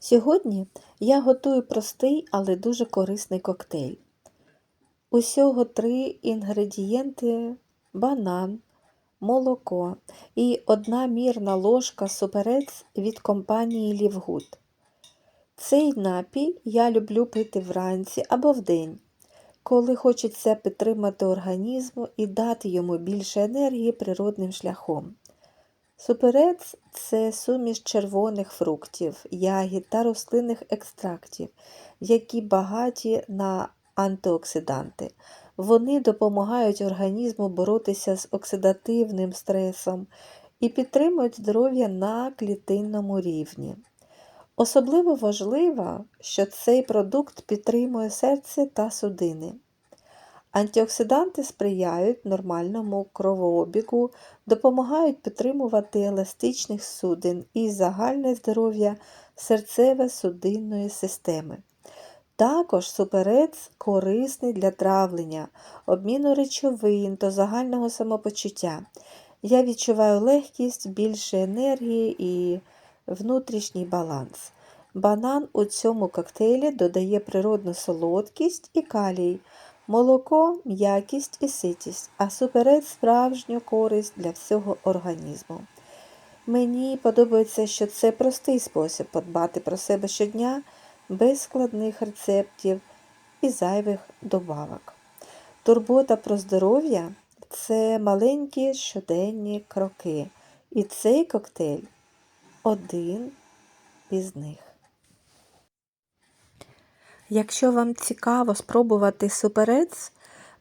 Сьогодні я готую простий, але дуже корисний коктейль. Усього три інгредієнти банан, молоко і одна мірна ложка суперець від компанії Лівгуд. Цей напій я люблю пити вранці або вдень, коли хочеться підтримати організм і дати йому більше енергії природним шляхом. Суперець це суміш червоних фруктів, ягід та рослинних екстрактів, які багаті на антиоксиданти. Вони допомагають організму боротися з оксидативним стресом і підтримують здоров'я на клітинному рівні. Особливо важливо, що цей продукт підтримує серце та судини. Антиоксиданти сприяють нормальному кровообігу, допомагають підтримувати еластичних судин і загальне здоров'я серцево-судинної системи. Також суперець корисний для травлення, обміну речовин та загального самопочуття. Я відчуваю легкість, більше енергії і внутрішній баланс. Банан у цьому коктейлі додає природну солодкість і калій, молоко м'якість і ситість, а суперець справжню користь для всього організму. Мені подобається, що це простий спосіб подбати про себе щодня без складних рецептів і зайвих добавок. Турбота про здоров'я це маленькі щоденні кроки. І цей коктейль один із них. Якщо вам цікаво спробувати суперець,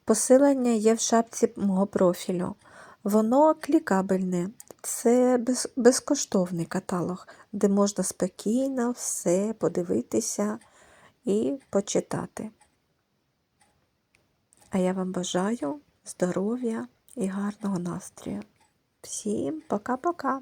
посилання є в шапці мого профілю. Воно клікабельне, це без, безкоштовний каталог, де можна спокійно все подивитися і почитати. А я вам бажаю здоров'я і гарного настрою. Всім пока-пока!